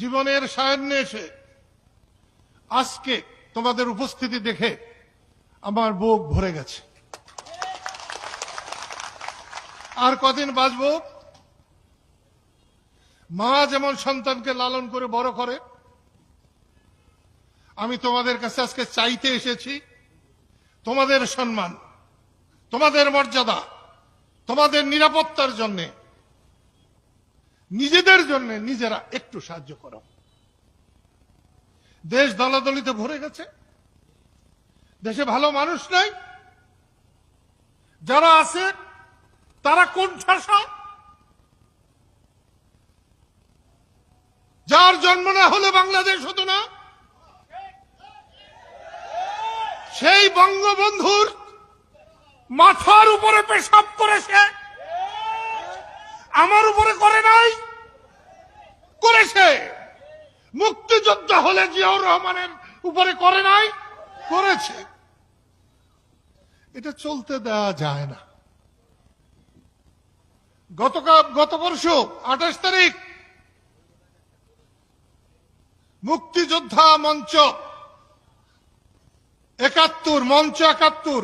জীবনের সায়ান্নে এসে আজকে তোমাদের উপস্থিতি দেখে আমার বুক ভরে গেছে। আর কদিন বাঁচব? মা যেমন সন্তানকে লালন করে বড় করে, আমি তোমাদের কাছে আজকে চাইতে এসেছি, তোমাদের সম্মান, তোমাদের মর্যাদা, তোমাদের নিরাপত্তার জন্য নিজেদের জন্য নিজেরা একটু সাহায্য করো। দেশ দলাদলিতে ভরে গেছে। দেশে ভালো মানুষ নাই। যারা আছে, তারা কোন শাসক যার জন্ম না হলে বাংলাদেশ হতো না। সেই বঙ্গবন্ধুর মাথার উপরে পেশাব করেছে। আমার উপরে করে নাই, করেছে। মুক্তিযোদ্ধা হলে জিয়াউর রহমানের উপরে করে নাই, করেছে। এটা চলতে দেওয়া যায় না। গতকাল, গত পরশু, আঠাশ তারিখ, মুক্তিযোদ্ধা মঞ্চ, একাত্তর মঞ্চ একাত্তর,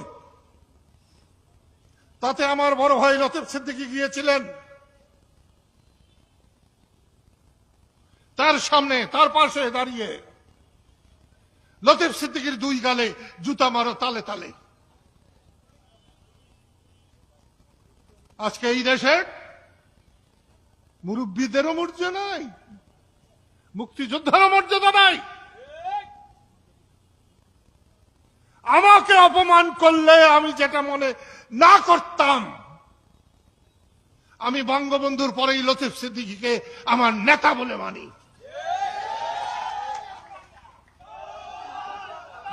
তাতে আমার বড় ভাই লতিফ সিদ্দিকী গিয়েছিলেন। তার সামনে, তার পাশে দাঁড়িয়ে। লতিফ সিদ্দিকীর দুই গালে জুতা মারো তালে তালে। আজকে এই দেশে মুরব্বীদেরও মর্যাদা নাই, মুক্তিযোদ্ধারও মর্যাদা নাই। আমাকে অপমান করলে আমি যেটা মনে না করতাম, আমি বঙ্গবন্ধুর পরেই লতিফ সিদ্দিকীকে আমার নেতা বলে মানি।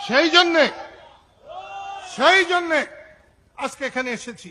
সেই জন্যে সেই জন্যে আজকে এখানে এসেছি।